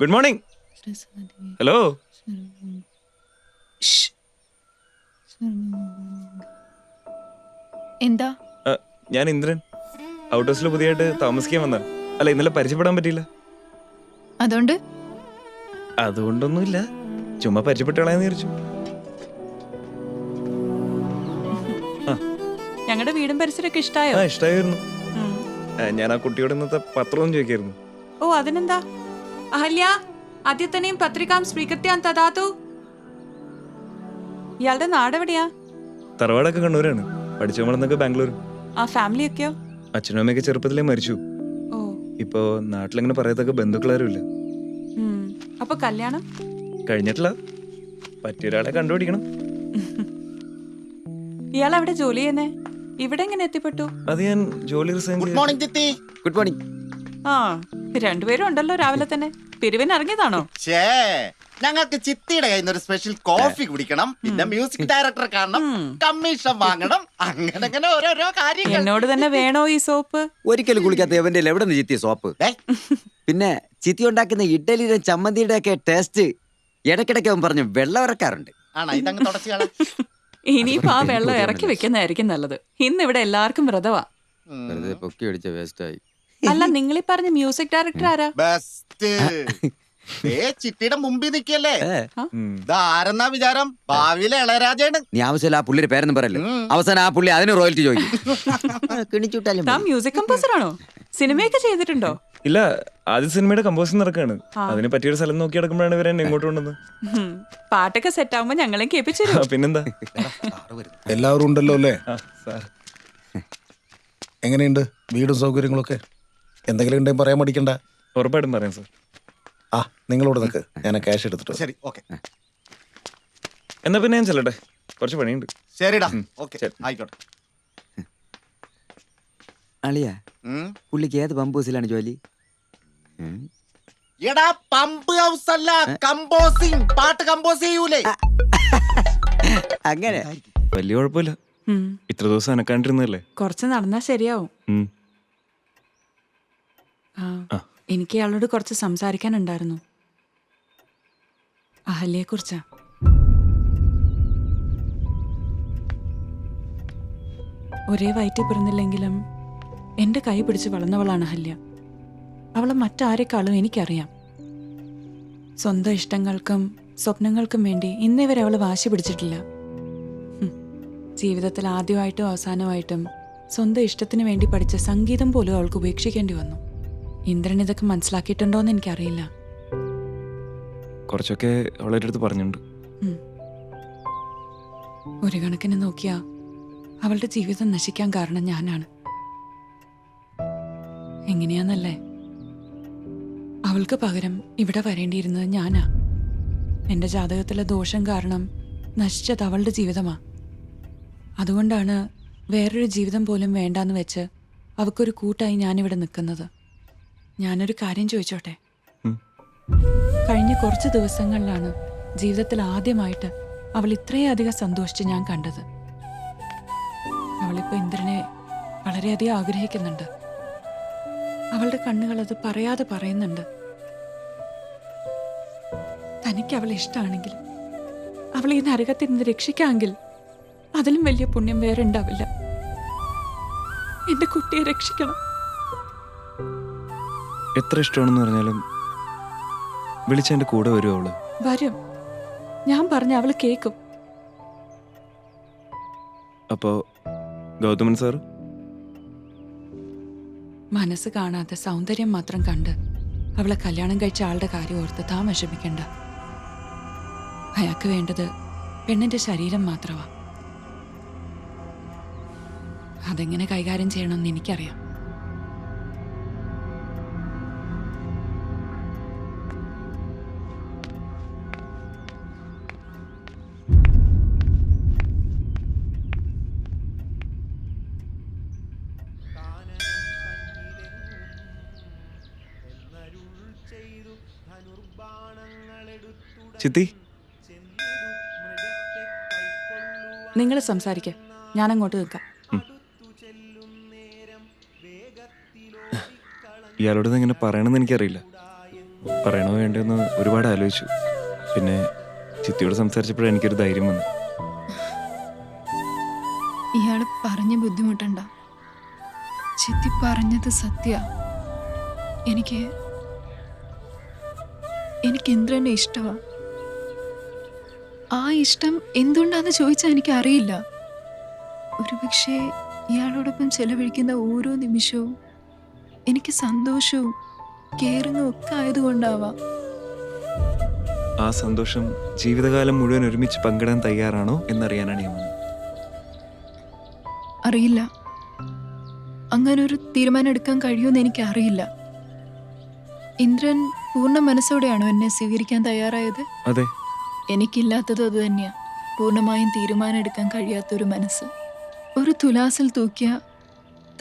Good morning hello എന്താ? ഞാൻ Indran. Out ഹൗസിൽ പുതിയതായിട്ട് താമസിക്കാൻ വന്ന അല്ല ഇന്നലെ പരിചയപ്പെടാൻ പറ്റിയില്ല. അതുകൊണ്ട്? അതുകൊണ്ടൊന്നുമില്ല. ചുമ്മാ പരിചയപ്പെട്ട് കളയാന്ന് വിചാരിച്ചു ഞങ്ങളുടെ വീടും പരിസരമൊക്കെ ഇഷ്ടായോ? ഇഷ്ടായിരുന്നു. ഇഷ്ടമായിരുന്നു ഞാൻ ആ കുട്ടിയോട് ഇന്നത്തെ പത്രവും ചോദിക്കായിരുന്നു. ഓ അതിനെന്താ? അഹല്യ അദ്യത്തനെയും പത്രികാം സ്വീകൃത്യാൻ തഥാതു ഇയാളുടെ നാടെവിടെയാ തറവാടൊക്കെ കണ്ണൂരാണ്. പഠിച്ചു നമ്മളെന്നൊക്കെ ബാംഗ്ലൂർ. ആ ഫാമിലി ഒക്കെയോ? അച്ഛനും അമ്മയൊക്കെ ചെറുപ്പത്തിലേ മരിച്ചു. ഓ. ഇപ്പോ നാട്ടിലിങ്ങനെ പറയത്തൊക്കെ ബന്ധുക്കളാരും ഇല്ല ഉം. അപ്പൊ കല്യാണം? കഴിഞ്ഞിട്ടില്ല. പറ്റിയൊരാളെ കണ്ടുപിടിക്കണം. ഇയാൾ അവിടെ ജോലി ചെയ്യുന്നേ? ഇവിടെ എങ്ങനെ എത്തിപ്പെട്ടു? അത് ഞാൻ ജോലി resign good morning Jithi good morning ആ രണ്ടുപേരും ഉണ്ടല്ലോ രാവിലെ തന്നെ. പിരിവിന് ഇറങ്ങിയതാണോ? ഛേ ഞങ്ങൾക്ക് ചിത്തിയുടെ കയ്യിൽ നിന്ന് ഒരു സ്പെഷ്യൽ കോഫി കുടിക്കണം പിന്നെ മ്യൂസിക് ഡയറക്ടർ കാണണം കമ്മീഷൻ വാങ്ങണം അങ്ങനെ അങ്ങനെ ഓരോരോ കാര്യങ്ങൾ. എന്നോട് തന്നെ വേണോ ഈ സോപ്പ്? ഒരിക്കലും കുളിക്കാത്ത എവന്റെ എവിടെ നിന്ന് ചിത്തിയ സോപ്പ്? പിന്നെ ചിത്തി ഉണ്ടാക്കുന്ന ഇഡ്ഡലിയുടെ ചമ്മന്തിയുടെ ഒക്കെ ടേസ്റ്റ് ഇടയ്ക്കിടയ്ക്ക് അവൻ പറഞ്ഞു വെള്ളം ഇറക്കാറുണ്ട്. ആണോ? ഇതങ്ങ് തുടച്ചു കള. ഇനിയിപ്പോ ആ വെള്ളം ഇറക്കി വെക്കുന്നതായിരിക്കും നല്ലത്. ഇന്ന് ഇവിടെ എല്ലാവർക്കും വ്രതവാ. വെറുതെ പൊക്കി അടിച്ച വേസ്റ്റ് ആയി നിങ്ങൾ ഈ പറഞ്ഞ മ്യൂസിക് ഡയറക്ടർ ആരാ? ബെസ്റ്റ്. ഏ ചിട്ടിയുടെ മുമ്പിൽ നിൽക്കല്ലേ ഏ, ഇതാരെന്നാ വിചാരം? ഭാവിയിലെ ഇളയരാജയാണ് നീ ആവശ്യമില്ല ആ പുള്ളിയുടെ പേരൊന്നും പറയല്ലേ. അവസാനം ആ പുള്ളി അതിന് റോയൽറ്റി ചോദിക്കും. താൻ മ്യൂസിക് കമ്പോസർ ആണോ? സിനിമയൊക്കെ ചെയ്തിട്ടുണ്ടോ? ഇല്ല ആദ്യ സിനിമയുടെ കമ്പോസർ നടക്കാണ്. അതിന് പറ്റിയൊരു സ്ഥലം നോക്കി നടക്കുമ്പോഴാണ് ഇവരെ ഇങ്ങോട്ട് കൊണ്ടുവന്നത്. പാട്ടൊക്കെ സെറ്റ് ആവുമ്പോ ഞങ്ങളെയും കേൾപ്പിച്ചു പിന്നെന്താ? എല്ലാവരും ഉണ്ടല്ലോ അല്ലേ? എങ്ങനെയുണ്ട്? വീടും സൗകര്യങ്ങളൊക്കെ? എന്തെങ്കിലും ഉണ്ടെങ്കിൽ പറയാൻ മടിക്കണ്ട. ഉറപ്പായിട്ടും പറയാം സാർ. ആ നിങ്ങളോട് നിൽക്ക് ഞാൻ ക്യാഷ് എടുത്തിട്ട് വരാം. ശരി ഓക്കെ എന്നാ പിന്നെ ഞാൻ ചെല്ലട്ടെ? കുറച്ച് പണിയുണ്ട്. ശരിടാ. ഓക്കെ ശരി. ആയിക്കോട്ടെ. അളിയ ഉം. പുള്ളിക്ക് ഏത് പമ്പ് ഹൗസിലാണ് ജോലി? ഉം. എടാ പമ്പ് ഹൗസ് അല്ല കമ്പോസിംഗ് പാട്ട് കമ്പോസ് ചെയ്യൂലേ? അങ്ങനെ. വലിയ കുഴപ്പമില്ല. ഇത്ര ദിവസം എനക്കാണ്ടിരുന്നല്ലേ കുറച്ച് നടന്നാ ശരിയാവും. ഉം. ആ. എനിക്ക് അയാളോട് കുറച്ച് സംസാരിക്കാനുണ്ടായിരുന്നു. അഹല്യെ കുറിച്ചാ ഒരേ വയറ്റിൽ പിറന്നില്ലെങ്കിലും എന്റെ കൈ പിടിച്ച് വളർന്നവളാണ് അഹല്യ. അവളെ മറ്റാരെക്കാളും എനിക്കറിയാം. സ്വന്തം ഇഷ്ടങ്ങൾക്കും സ്വപ്നങ്ങൾക്കും വേണ്ടി ഇന്നേ വരെ അവൾ വാശി പിടിച്ചിട്ടില്ല. ഹും. ജീവിതത്തിൽ ആദ്യമായിട്ടും അവസാനമായിട്ടും സ്വന്തം ഇഷ്ടത്തിന് വേണ്ടി പഠിച്ച സംഗീതം പോലും അവൾക്ക് ഉപേക്ഷിക്കേണ്ടി വന്നു. ഇന്ദ്രൻ ഇതൊക്കെ മനസ്സിലാക്കിയിട്ടുണ്ടോന്ന് എനിക്കറിയില്ല. കുറച്ചൊക്കെ അവളുടെ അടുത്ത് പറഞ്ഞിട്ടുണ്ട്. ഒരു കണക്കിന് നോക്കിയാ അവളുടെ ജീവിതം നശിക്കാൻ കാരണം ഞാനാണ്. എങ്ങനെയാന്നല്ലേ? അവൾക്ക് പകരം ഇവിടെ വരേണ്ടിയിരുന്നത് ഞാനാ. എന്റെ ജാതകത്തിലെ ദോഷം കാരണം നശിച്ചത് അവളുടെ ജീവിതമാ. അതുകൊണ്ടാണ് വേറൊരു ജീവിതം പോലും വേണ്ടാന്ന് വെച്ച് അവൾക്കൊരു കൂട്ടായി ഞാനിവിടെ നിൽക്കുന്നത്. ഞാനൊരു കാര്യം ചോദിച്ചോട്ടെ? കഴിഞ്ഞ കുറച്ച് ദിവസങ്ങളിലാണ് ജീവിതത്തിൽ ആദ്യമായിട്ട് അവൾ ഇത്രയധികം സന്തോഷിച്ച് ഞാൻ കണ്ടത്. അവളിപ്പോ ഇന്ദ്രനെ വളരെയധികം ആഗ്രഹിക്കുന്നുണ്ട്. അവളുടെ കണ്ണുകൾ അത് പറയാതെ പറയുന്നുണ്ട്. തനിക്ക് അവളെ ഇഷ്ടമാണെങ്കിൽ അവളെ ഈ നരകത്തിൽ നിന്ന് രക്ഷിക്കാമെങ്കിൽ അതിലും വലിയ പുണ്യം വേറെ ഉണ്ടാവില്ല. എന്റെ കുട്ടിയെ രക്ഷിക്കണം. എത്ര ഇഷ്ടമാണെന്ന് പറഞ്ഞാലും വിളിച്ച എന്റെ കൂടെ വരും അവൾ. വരും. ഞാൻ പറഞ്ഞ അവൾ കേക്കും. അപ്പോ ഗൗതമൻ സാർ മനസ്സ് കാണാതെ സൗന്ദര്യം മാത്രം കണ്ട് അവളെ കല്യാണം കഴിച്ച ആളുടെ കാര്യം ഓർത്ത് താൻ വിഷമിക്കണ്ട അയാൾക്ക് വേണ്ടത് പെണ്ണിന്റെ ശരീരം മാത്രമാ അതെങ്ങനെ കൈകാര്യം ചെയ്യണമെന്ന് എനിക്കറിയാം. ചിത്തി? നിങ്ങൾ സംസാരിക്ക. ഞാൻ അങ്ങോട്ട് നിൽക്കാം ഇയാളോട് ഇങ്ങനെ എങ്ങനെ പറയണമെന്ന് എനിക്കറിയില്ല. പറയണോ വേണ്ടെന്ന് ഒരുപാട് ആലോചിച്ചു. പിന്നെ ചിത്തിയോട് സംസാരിച്ചപ്പോഴാണ് എനിക്കൊരു ധൈര്യം വന്നു. ഇയാൾ പറഞ്ഞ് ബുദ്ധിമുട്ടണ്ട. ചിത്തി പറഞ്ഞത് സത്യ. എനിക്ക് എനിക്ക് ഇന്ദ്രനെ ഇഷ്ടമാ ആ ഇഷ്ടം എന്തുകൊണ്ടാന്ന് ചോദിച്ചാൽ എനിക്ക് അറിയില്ല ഒരുപക്ഷെ ഇയാളോടൊപ്പം ചെലവഴിക്കുന്ന ഓരോ നിമിഷവും എനിക്ക് സന്തോഷവും കെയറിങ്ങും ഒക്കെ ആയതുകൊണ്ടാവാം. ആ സന്തോഷം ജീവിതകാലം മുഴുവൻ ഒരുമിച്ച് പങ്കിടാൻ തയ്യാറാണോ എന്നറിയാനാണ് ഞാൻ അറിയില്ല. അങ്ങനെ ഒരു തീരുമാനം എടുക്കാൻ കഴിയുമെന്ന് എനിക്ക് അറിയില്ല ഇന്ദ്രൻ പൂർണ മനസ്സോടെയാണോ എന്നെ സ്വീകരിക്കാൻ തയ്യാറായത്? അതെ. എനിക്കില്ലാത്തത് അത് തന്നെയാ. പൂർണമായും തീരുമാനം എടുക്കാൻ കഴിയാത്തൊരു മനസ്സ്. ഒരു തുലാസിൽ തൂക്കിയ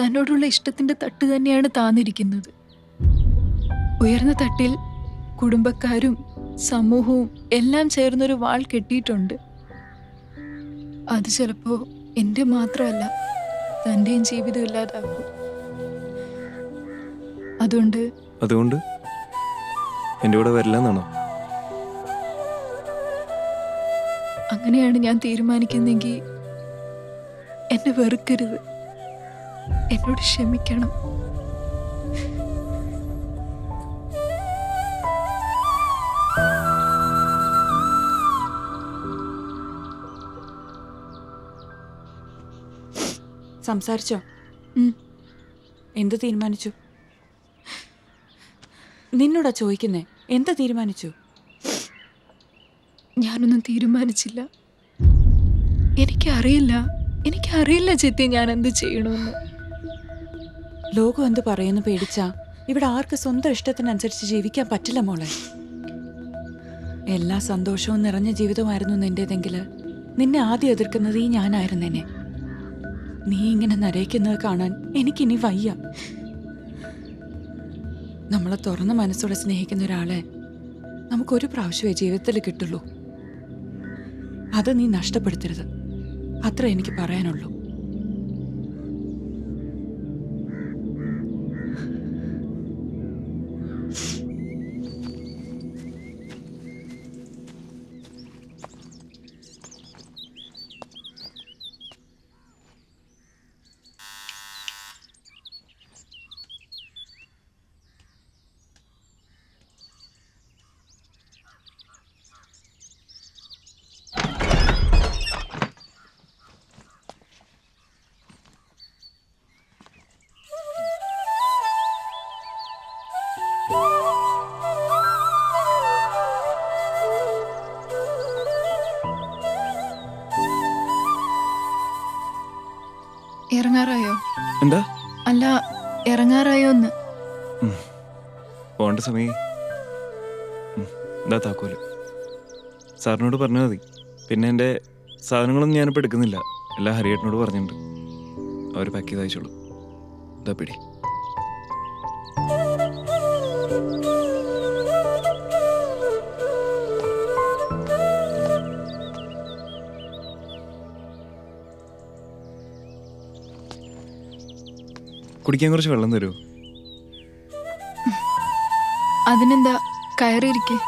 തന്നോടുള്ള ഇഷ്ടത്തിന്റെ തട്ട് തന്നെയാണ് താന്നിരിക്കുന്നത്. ഉയർന്ന തട്ടിൽ കുടുംബക്കാരും സമൂഹവും എല്ലാം ചേർന്നൊരു വാൾ കെട്ടിയിട്ടുണ്ട്. അത് ചിലപ്പോ എന്റെ മാത്രമല്ല തന്റെയും ജീവിതം ഇല്ലാതാക്കും. അതുകൊണ്ട് അതുകൊണ്ട്? എന്റെ കൂടെ വരില്ല എന്നാണോ അങ്ങനെയാണ് ഞാൻ തീരുമാനിക്കുന്നെങ്കിൽ എന്നെ വെറുക്കരുത്. എന്നോട് ക്ഷമിക്കണം. സംസാരിച്ചോ. എന്ത് തീരുമാനിച്ചു? നിന്നോടാ ചോദിക്കുന്നേ. എന്താ തീരുമാനിച്ചു? ഞാനൊന്നും തീരുമാനിച്ചില്ല. എനിക്കറിയില്ല. എനിക്കറിയില്ല ചെത്തി ഞാൻ എന്ത് ചെയ്യണമെന്ന് ലോകം എന്ത് പറയുന്നു പേടിച്ചാ. ഇവിടെ ആർക്ക് സ്വന്തം ഇഷ്ടത്തിനനുസരിച്ച് ജീവിക്കാൻ പറ്റില്ല മോളെ. എല്ലാ സന്തോഷവും നിറഞ്ഞ ജീവിതമായിരുന്നു നിന്റേതെങ്കിൽ നിന്നെ ആദ്യം എതിർക്കുന്നത് ഈ ഞാനായിരുന്നേനെ. നീ ഇങ്ങനെ നരയിക്കുന്നത് കാണാൻ എനിക്കിനി വയ്യ. നമ്മളെ തുറന്ന മനസ്സോടെ സ്നേഹിക്കുന്ന ഒരാളെ നമുക്കൊരു പ്രാവശ്യമേ ജീവിതത്തിൽ കിട്ടുള്ളൂ. അത് നീ നഷ്ടപ്പെടുത്തരുത്. അത്ര എനിക്ക് പറയാനുള്ളൂ. ഇറങ്ങാറായോ? എന്താ? അല്ല ഇറങ്ങാറായോ എന്ന് പോണ്ട സമയം. എന്താ താക്കോൽ. സാറിനോട് പറഞ്ഞാൽ മതി. പിന്നെ എന്റെ സാധനങ്ങളൊന്നും ഞാനിപ്പോൾ എടുക്കുന്നില്ല. എല്ലാം ഹരിയേട്ടനോട് പറഞ്ഞിട്ടുണ്ട്. അവർ പാക്ക് ചെയ്ത് അയച്ചോളൂ. ഇതാ പിടി. കുടിക്കാൻ കുറച്ച് വെള്ളം തരുമോ അതിനെന്താ കയറിയിരിക്കെ?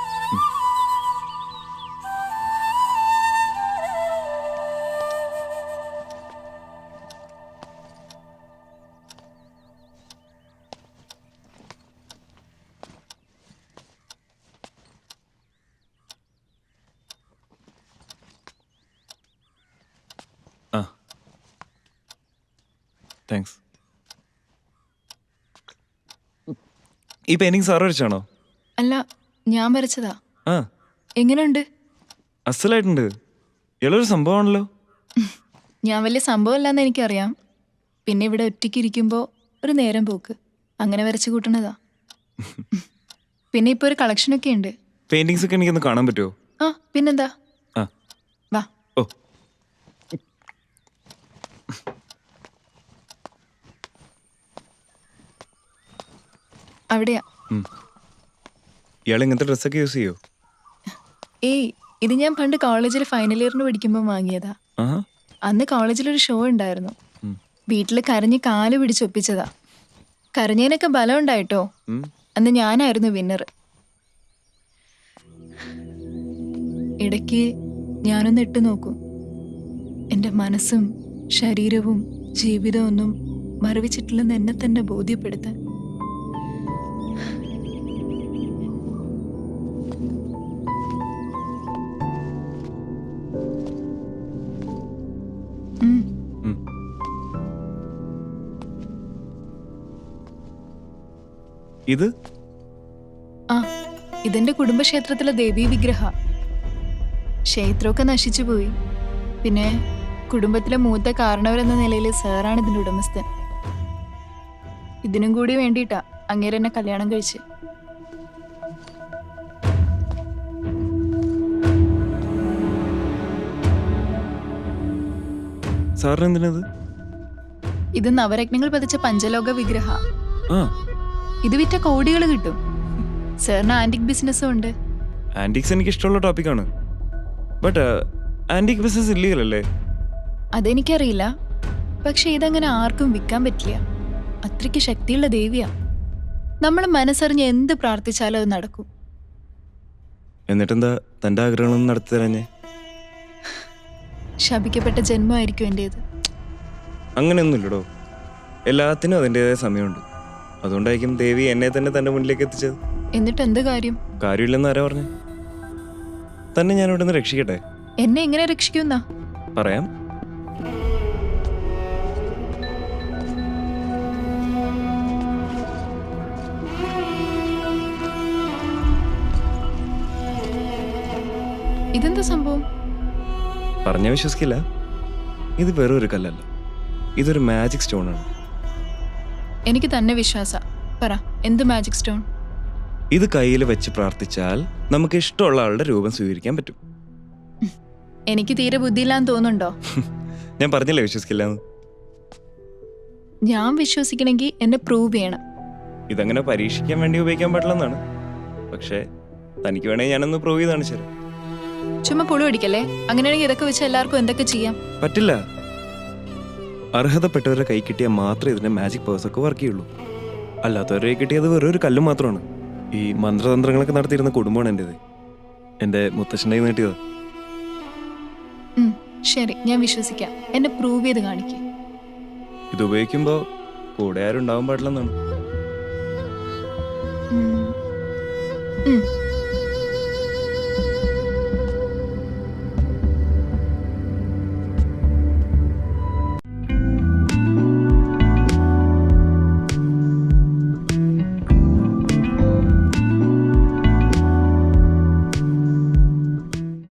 Thanks. താങ്ക്സ് ഈ പെയിന്റിങ് സാർ വരച്ചാണോ? അല്ല ഞാൻ വരച്ചതാ. ആ. എങ്ങനെയുണ്ട്? അസലായിട്ടുണ്ട്. ഇയാളൊരു സംഭവമാണല്ലോ. ഞാൻ വലിയ സംഭവമല്ലെന്ന് എനിക്കറിയാം. പിന്നെ ഇവിടെ ഒറ്റയ്ക്ക് ഇരിക്കുമ്പോൾ ഒരു നേരം പോക്ക്. അങ്ങനെ വരച്ചു കൂട്ടണതാ പിന്നെ ഇപ്പോൾ ഒരു കളക്ഷനൊക്കെ ഉണ്ട്. പെയിന്റിങ്സ് ഒക്കെ എനിക്കൊന്ന് കാണാൻ പറ്റുമോ ആ പിന്നെന്താ? ആ. വാ. ഓ. അവിടെയാ. ഇയാൾ ഇങ്ങനത്തെ ഡ്രസ്സൊക്കെ യൂസ് ചെയ്യോ? ഏയ് ഇത് ഞാൻ പണ്ട് കോളേജിൽ ഫൈനൽ ഇയറിന് പഠിക്കുമ്പോൾ വാങ്ങിയതാ. അന്ന് കോളേജിൽ ഒരു ഷോ ഉണ്ടായിരുന്നു. വീട്ടിൽ കരഞ്ഞ് കാൽ പിടിച്ചൊപ്പിച്ചതാ കരഞ്ഞതിനൊക്കെ ബലം ഉണ്ടായിട്ടോ? അന്ന് ഞാനായിരുന്നു വിന്നർ ഇടയ്ക്ക് ഞാനൊന്ന് ഇട്ട് നോക്കും. എന്റെ മനസ്സും ശരീരവും ജീവിതവും ഒന്നും മറവിച്ചിട്ടില്ലെന്ന് എന്നെ തന്നെ ബോധ്യപ്പെടുത്താൻ. ഇത്? ആ ഇതെന്റെ കുടുംബക്ഷേത്രത്തിലെ ദേവീ വിഗ്രഹ. ക്ഷേത്രമൊക്കെ നശിച്ചു പോയി. പിന്നെ കുടുംബത്തിലെ മൂത്ത കാരണവരെന്ന നിലയിൽ സാറാണ് ഇതിന്റെ ഉടമസ്ഥൻ. ഇതിനും കൂടി വേണ്ടിയിട്ടാ അങ്ങേര് എന്നെ കല്യാണം കഴിച്ച്. സാറിന് എന്തിനത്? ഇത് നവരത്നങ്ങൾ പതിച്ച പഞ്ചലോക വിഗ്രഹ. ആ. ഇത് വിറ്റ കോടികൾ കിട്ടും. സാറിന് ആന്റിക് ബിസിനസ്സും ഉണ്ട്. ആന്റിക്സ് എനിക്ക് ഇഷ്ടമുള്ള ടോപ്പിക്കാണ് ബട്ട് ആന്റിക് ബിസിനസ് ഇല്ലീഗൽ അല്ലേ അതെനിക്കറിയില്ല. പക്ഷെ ഇതങ്ങനെ ആർക്കും വിൽക്കാൻ പറ്റില്ല. അത്രയ്ക്ക് ശക്തിയുള്ള ദേവിയാ. നമ്മൾ മനസ്സറിഞ്ഞ് എന്ത് പ്രാർത്ഥിച്ചാലും അത് നടക്കും. എന്നിട്ടെന്താ തന്റെ ആഗ്രഹങ്ങളൊന്നും നടത്തി തരാഞ്ഞേ? ശപിക്കപ്പെട്ട ജന്മമായിരിക്കും എന്റേത് അങ്ങനെയൊന്നുമില്ലടോ. എല്ലാത്തിനും അതിന്റെതായ സമയമുണ്ട്. അതുകൊണ്ടായിരിക്കും ദേവി എന്നെ തന്നെ തന്റെ മുന്നിലേക്ക് എത്തിച്ചത്. എന്നിട്ട് എന്ത് കാര്യം? കാര്യമില്ലെന്ന് ആരാ പറഞ്ഞു? തന്നെ ഞാൻ ഇവിടെ നിന്ന് രക്ഷിക്കട്ടെ? എന്നെ എങ്ങനെ രക്ഷിക്കുന്ന? പറയാം. ഇതെന്താ സംഭവം? പറഞ്ഞ വിശ്വസിക്കില്ല. ഇത് വെറും ഒരു കല്ലല്ല. ഇതൊരു മാജിക് സ്റ്റോണാണ് എനിക്ക് തന്നെ വിശ്വാസ. പറ എന്ത് മാജിക് സ്റ്റോൺ ഇത് കയ്യിൽ വെച്ച് പ്രാർത്ഥിച്ചാൽ നമുക്ക് ഇഷ്ടമുള്ള ആളുടെ രൂപം സ്വീകരിക്കാൻ പറ്റും. എനിക്ക് തീരെ ബുദ്ധിയില്ലാന്ന് തോന്നുന്നുണ്ടോ? ഞാൻ പറഞ്ഞില്ലേ വിശ്വസിക്കില്ല ഞാൻ വിശ്വസിക്കണമെങ്കിൽ എന്നെ പ്രൂവ് ചെയ്യണം. ഇതങ്ങനെ പരീക്ഷിക്കാൻ വേണ്ടി ഉപയോഗിക്കാൻ പാടില്ലെന്നാണ്. പക്ഷേ തനിക്ക് വേണമെങ്കിൽ ഞാനൊന്ന് പ്രൂവ് ചെയ്താണ് ശരി ചുമ്മാ പൊളി അടിക്കല്ലേ? അങ്ങനെയാണെങ്കിൽ ഇതൊക്കെ വെച്ച് എല്ലാവർക്കും എന്തൊക്കെ ചെയ്യാം? പറ്റില്ല. അർഹതപ്പെട്ടവരുടെ കൈ കിട്ടിയാൽ മാത്രമേ ഇതിന്റെ മാജിക് പവേഴ്സ് ഒക്കെ വർക്ക് ചെയ്യുള്ളൂ. അല്ലാത്തവരുടെ കിട്ടിയത് വെറും ഒരു കല്ല് മാത്രമാണ്. ഈ മന്ത്രതന്ത്രങ്ങളൊക്കെ നടത്തിയിരുന്ന കുടുംബമാണ് എന്റെത്. എന്റെ മുത്തശ്ശന്റെ കയ്യിൽ നിന്ന് ശരി ഞാൻ വിശ്വസിക്കാം. എന്നെ പ്രൂവ് ചെയ്ത് കാണിക്കും. ഇത് ഉപയോഗിക്കുമ്പോൾ കൂടെ ആരും ഉണ്ടാവാൻ പാടില്ലെന്നാണ്.